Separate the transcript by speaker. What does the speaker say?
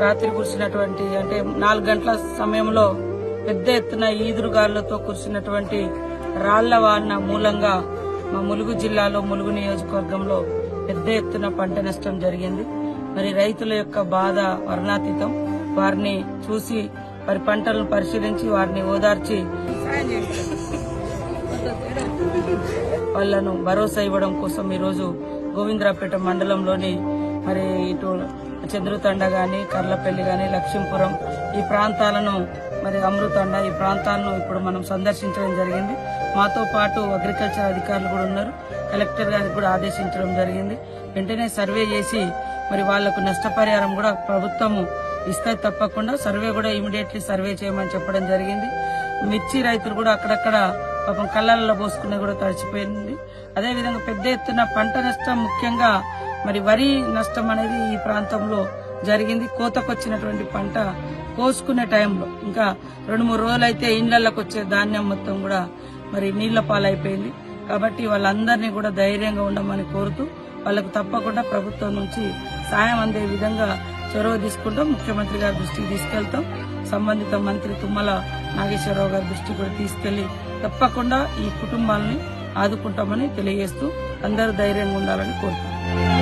Speaker 1: రాత్రి కురిసినటువంటి అంటే నాలుగు గంటల సమయంలో పెద్ద ఎత్తున ఈదురుగాళ్ళతో కురిసినటువంటి రాళ్ళ వాన మూలంగా మా ములుగు జిల్లాలో ములుగు నియోజకవర్గంలో పెద్ద ఎత్తున పంట నష్టం జరిగింది. మరి రైతుల యొక్క బాధ వర్ణాతీతం. వారిని చూసి వారి పంటలను పరిశీలించి వారిని ఓదార్చి వాళ్ళను భరోసా ఇవ్వడం కోసం ఈరోజు గోవిందరాపేట మండలంలోని మరి ఇటు చంద్రుతండ గాని కర్లపల్లి గాని లక్ష్మీపురం ఈ ప్రాంతాలను మరి అమృతండ ఈ ప్రాంతాలను ఇప్పుడు మనం సందర్శించడం జరిగింది. మాతో పాటు అగ్రికల్చర్ అధికారులు కూడా ఉన్నారు. కలెక్టర్ గారికి కూడా ఆదేశించడం జరిగింది. వెంటనే సర్వే చేసి మరి వాళ్ళకు నష్టపరిహారం కూడా ప్రభుత్వము ఇస్తే తప్పకుండా సర్వే కూడా ఇమీడియట్లీ సర్వే చేయమని చెప్పడం జరిగింది. మిర్చి రైతులు కూడా అక్కడక్కడ పాపం కళ్ళల్లో పోసుకునే కూడా తడిచిపోయింది. అదేవిధంగా పెద్ద ఎత్తున పంట నష్టం ముఖ్యంగా మరి వరి నష్టం అనేది ఈ ప్రాంతంలో జరిగింది. కోతకొచ్చినటువంటి పంట కోసుకునే టైంలో ఇంకా రెండు మూడు రోజులు అయితే ఇండ్లకి వచ్చే ధాన్యం మొత్తం కూడా మరి నీళ్ళ పాలైపోయింది. కాబట్టి వాళ్ళందరినీ కూడా ధైర్యంగా ఉండమని కోరుతూ వాళ్ళకు తప్పకుండా ప్రభుత్వం నుంచి సాయం అందే విధంగా చొరవ తీసుకుంటాం. ముఖ్యమంత్రి గారి దృష్టికి తీసుకెళ్తాం. సంబంధిత మంత్రి తుమ్మల నాగేశ్వరరావు గారి దృష్టికి కూడా తీసుకెళ్ళి తప్పకుండా ఈ కుటుంబాలని ఆదుకుంటామని తెలియజేస్తూ అందరూ ధైర్యంగా ఉండాలని కోరుతున్నాం